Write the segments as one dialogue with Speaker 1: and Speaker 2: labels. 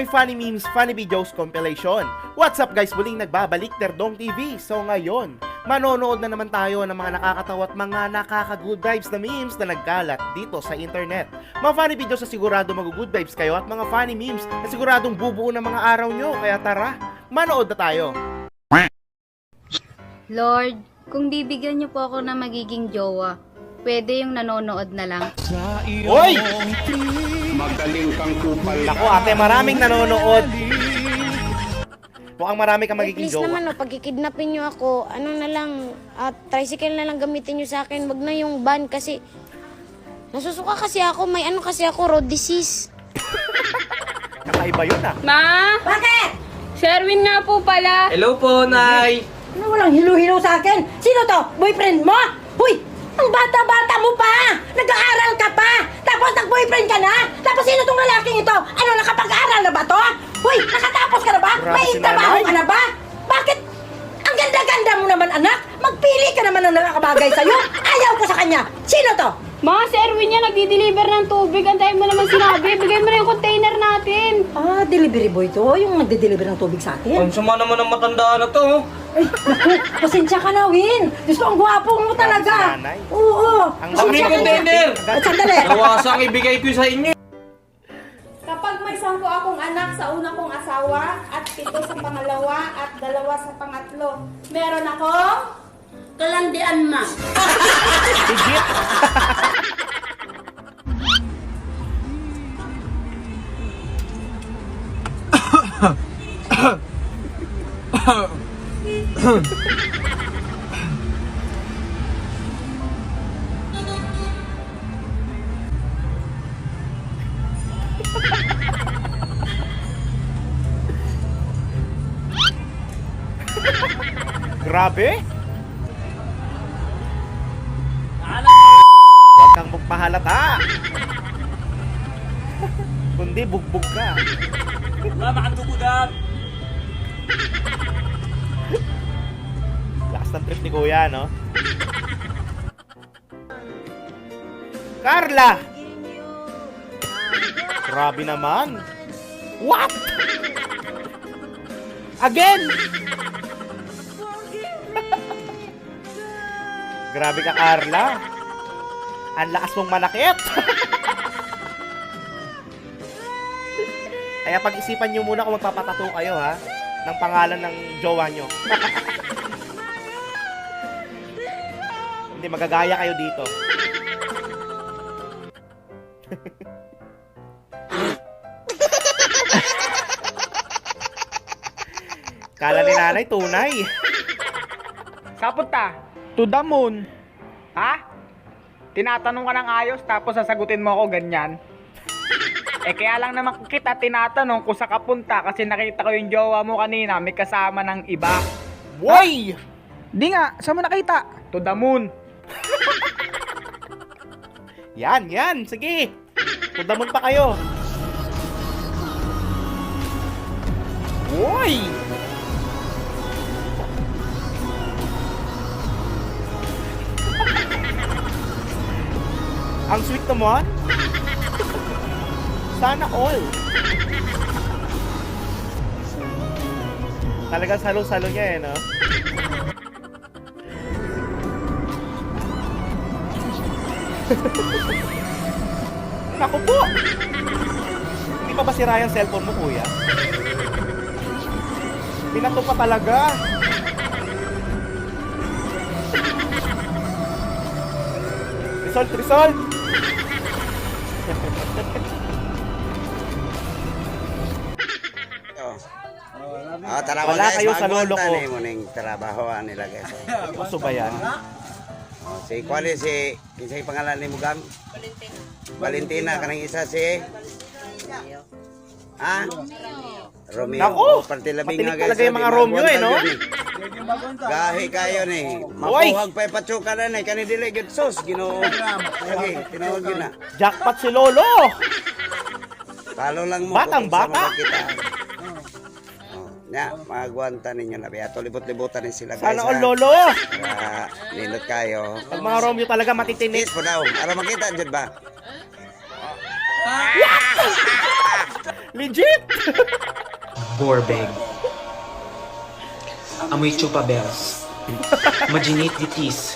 Speaker 1: Pinoy Funny Memes Funny Videos Compilation. What's up guys? Muling nagbabalik Terdong TV. So ngayon, manonood na naman tayo ng mga nakakatawa at mga nakaka-good vibes na memes na nagkalat dito sa internet. Mga funny videos na sigurado mag-good vibes kayo at mga funny memes na siguradong bubuo ng mga araw nyo. Kaya tara, manood na tayo.
Speaker 2: Lord, kung bibigyan niyo po ako ng magiging jowa, pwede yung nanonood na lang.
Speaker 1: Hoy!
Speaker 3: Magaling kang kupal.
Speaker 1: Naku ate, maraming nanonood. Mukhang marami kang magiging
Speaker 4: please
Speaker 1: jowa.
Speaker 4: naman, no, pag kikidnapin nyo ako, ano na lang, at tricycle na lang gamitin nyo sa akin. Wag na yung van kasi, nasusuka kasi ako, may ano kasi ako, road disease.
Speaker 1: Kakaiba yun ah.
Speaker 2: Ma! Bakit? Sherwin nga po pala.
Speaker 5: Hello po, Nay!
Speaker 6: Ano walang hilo-hilo sa akin? Sino to? Boyfriend mo? Huy! Ang bata-bata mo pa! Nag-aaral ka pa! Tapos nag-boyfriend ka na? Tapos sino tong lalaking ito? Ano, nakapag-aaral na ba to? Huy! Nakatapos ka na ba?
Speaker 1: Grabe
Speaker 6: May
Speaker 1: si
Speaker 6: trabaho
Speaker 1: nanay.
Speaker 6: ka na ba? Bakit? Ang ganda-ganda mo naman, anak! Magpili ka naman ng nakakabagay sa'yo! Ayaw ko sa kanya! Sino to?
Speaker 2: Ma, si Erwin yan nagdi-deliver ng tubig. Antayin mo naman sinabi. Bigay mo na yung container natin.
Speaker 6: Ah, delivery boy to. Yung nagde-deliver ng tubig sa atin.
Speaker 5: Ang sama naman ng matanda na to.
Speaker 6: Ay, naku, pasensya ka na, Win. Gusto ang gwapo mo talaga.
Speaker 1: nanay.
Speaker 6: Oo.
Speaker 1: Ang
Speaker 5: Ang may
Speaker 6: pasensya ka na.
Speaker 5: container!
Speaker 6: At sandali.
Speaker 5: Nawasang ibigay ko sa inyo.
Speaker 7: Kapag may sampu akong anak sa una kong asawa at pito sa pangalawa at dalawa sa pangatlo, meron akong kalandian ma.
Speaker 1: Legit. Grabe. Kang magpahalata. Kundi bugbog ka.
Speaker 5: Wala makatubudan.
Speaker 1: Lakas ng trip ni Kuya, no? Carla! Grabe naman. What? Again? Grabe ka, Carla. Ang lakas mong manakit. Kaya pag-isipan nyo muna kung magpapatato kayo, ha? Ng pangalan ng jowa nyo. Hindi, magagaya kayo dito. Kala ni nanay, tunay.
Speaker 8: Kapunta, to the moon. Ha? Tinatanong ka ng ayos tapos sasagutin mo ako ganyan. Eh kaya lang naman kita tinatanong kung sa kapunta kasi nakita ko yung jowa mo kanina may kasama ng iba.
Speaker 1: Woy!
Speaker 8: Di nga, saan mo nakita? To the moon.
Speaker 1: Yan, yan. Sige. Tudamon pa kayo. Woy! Naman. Sana all. Talagang salo-salo niya eh, no? Naku po! Hindi pa ba sira yung cellphone mo, kuya? Pinato pa talaga. Result, result!
Speaker 9: Ah, trabaho
Speaker 1: Wala
Speaker 9: guys,
Speaker 1: kayo sa lolo ko.
Speaker 9: ni mo ning trabaho nila guys.
Speaker 1: Kaso ba yan?
Speaker 9: Oh, si Kwali si kinsay pangalan ni Mugang? Valentina. Valentina kanang isa si Ha? Romeo.
Speaker 1: Naku!
Speaker 9: Oh, parte labing nga guys.
Speaker 1: talaga yung mga Romeo, eh, no?
Speaker 9: eh. Gahi kayo ni. Mapuhag pa ipatsuka na ni kani dili gud sus Ginoo. Lagi tinawag yun na.
Speaker 1: Jackpot si Lolo!
Speaker 9: Palo lang mo.
Speaker 1: Batang bata.
Speaker 9: makakita. Nya, magwanta ninyo na biya. Libot-libutan din sila guys.
Speaker 1: Sana all? Lolo!
Speaker 9: Para nindot kayo.
Speaker 1: Pag mga Romeo talaga matitinik.
Speaker 9: Tinis po daw. Para makita dyan ba?
Speaker 1: Legit!
Speaker 10: Borbeg. Amoy chupa bells. Maginate ditis.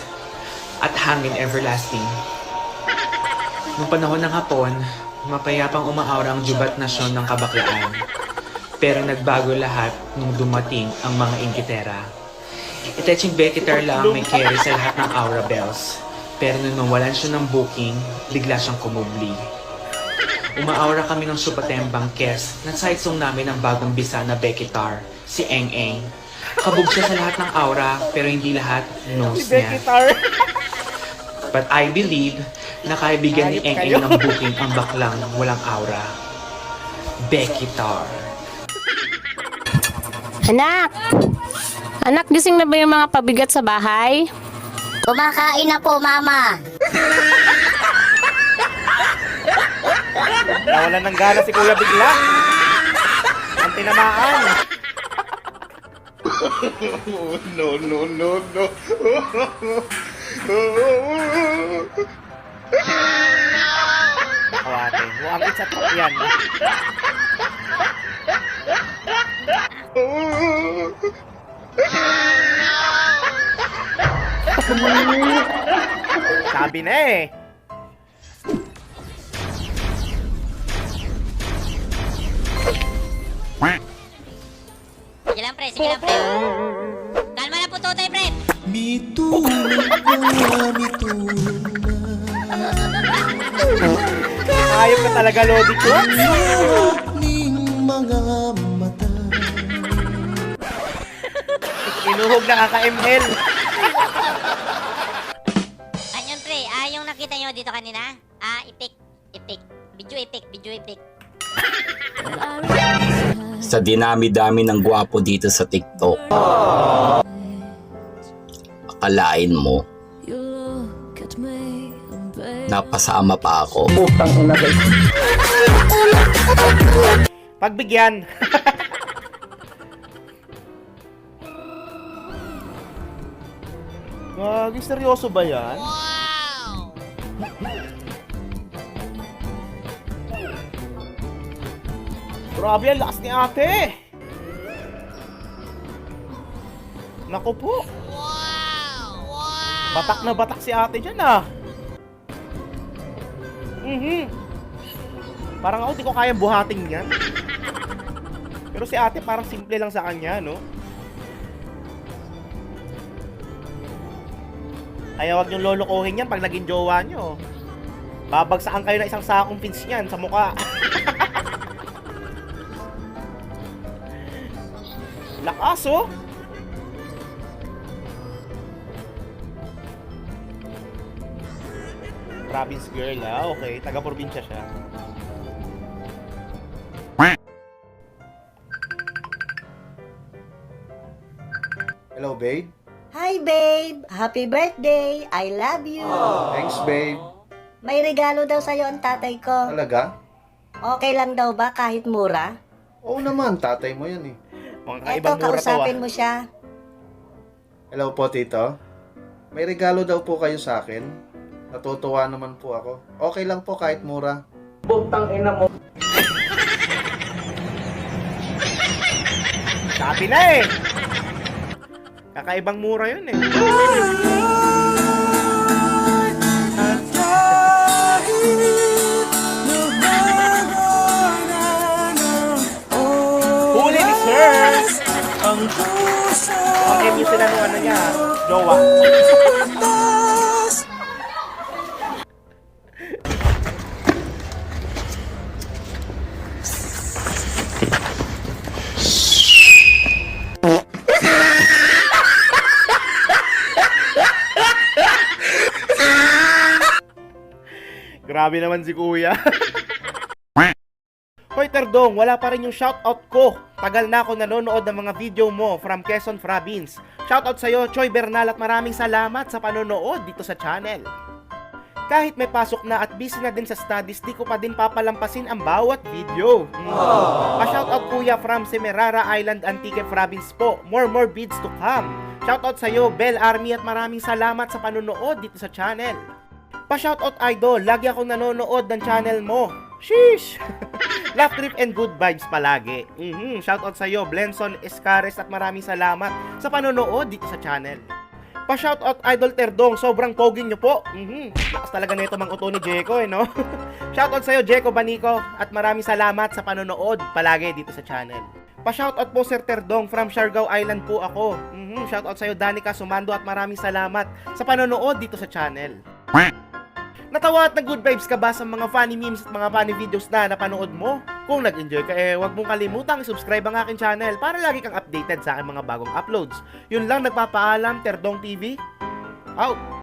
Speaker 10: At hangin everlasting. Noong panahon ng hapon, mapayapang umaaura ang jubat nasyon ng kabaklaan. Pero nagbago lahat nung dumating ang mga inkitera. Iteching Bekitar lang may carry sa lahat ng aura bells. Pero nung nawalan siya ng booking, bigla siyang kumubli. Umaaura kami ng supatembang kes na side song namin ang bagong bisa na Bekitar, si Eng Eng. Kabog siya sa lahat ng aura pero hindi lahat knows niya. But I believe na kaibigan ni
Speaker 1: Hayop
Speaker 10: Eng. Eng ng booking ang baklang walang aura. Bekitar.
Speaker 11: Anak! Anak, gising na ba yung mga pabigat sa bahay?
Speaker 4: Kumakain na po, mama.
Speaker 1: Nawalan ng gana si Kuya bigla. Ang tinamaan. no, no, no, no. Kawate, mukhang isa to yan. Sabi na eh.
Speaker 4: Sige lang, pre. Sige lang, pre. Kalma na po, Totoy, pre.
Speaker 1: Ayop ka talaga, Lodi ko. Inuhog na kaka-ML.
Speaker 4: Ayun, pre. Ah, yung nakita nyo dito kanina? Ah, ipik. Ipik. Video ipik. Video ipik.
Speaker 3: Sa dinami-dami ng gwapo dito sa TikTok. Akalain mo, napasama pa ako.
Speaker 1: Pagbigyan. Gagi, seryoso ba yan? Wow! Grabe, ang lakas ni ate! Naku po! Batak na batak si ate dyan ah! Mhm! Parang ako di ko kaya buhating yan. Pero si ate parang simple lang sa kanya, no? Kaya wag niyong lolokohin yan pag naging jowa niyo. Babagsakan kayo ng isang sakong pins niyan sa mukha. Lakas, oh! Province girl, ah. Okay, taga-probinsya siya. Hello, babe.
Speaker 6: Hi, babe! Happy birthday! I love you!
Speaker 1: Thanks, babe.
Speaker 6: May regalo daw sa'yo ang tatay ko.
Speaker 1: Talaga?
Speaker 6: Okay lang daw ba kahit mura?
Speaker 1: Oo naman, tatay mo yan eh. Mga
Speaker 6: Eto,
Speaker 1: kaibang mura to ah.
Speaker 6: kausapin mo siya.
Speaker 1: Hello po, tito. May regalo daw po kayo sa akin. Natutuwa naman po ako. Okay lang po kahit mura.
Speaker 8: Butang ina mo.
Speaker 1: Sabi na eh! Kakaibang mura yun eh. Huli ni Sir! Ang MU sila nung ano niya, jowa. Grabe naman si kuya. Hoy Terdong, wala pa rin yung shoutout ko. Tagal na ako nanonood ng mga video mo from Quezon Province. Shoutout sa'yo, Choy Bernal at maraming salamat sa panonood dito sa channel. Kahit may pasok na at busy na din sa studies, di ko pa din papalampasin ang bawat video. Hmm. Pa-shoutout kuya from Semerara Island, Antique Province po. More more beads to come. Shoutout sa'yo, Bell Army at maraming salamat sa panonood dito sa channel. Pa-shoutout idol, lagi akong nanonood ng channel mo. Sheesh! Laugh trip and good vibes palagi. Mhm. Shoutout sa iyo, Blenson Escares at maraming salamat sa panonood dito sa channel. Pa-shoutout Idol Terdong, sobrang pogi nyo po. Mhm. Lakas talaga nito mang uto ni Jeko eh, no? shoutout sa iyo, Jeko Banico, at maraming salamat sa panonood palagi dito sa channel. Pa-shoutout po Sir Terdong from Siargao Island po ako. Mhm. Shoutout sa iyo, Danica Sumando at maraming salamat sa panonood dito sa channel. Natawa at nag-good vibes ka ba sa mga funny memes at mga funny videos na napanood mo? Kung nag-enjoy ka eh, huwag mong kalimutang subscribe ang aking channel para lagi kang updated sa aking mga bagong uploads. Yun lang nagpapaalam, Terdong TV. Out!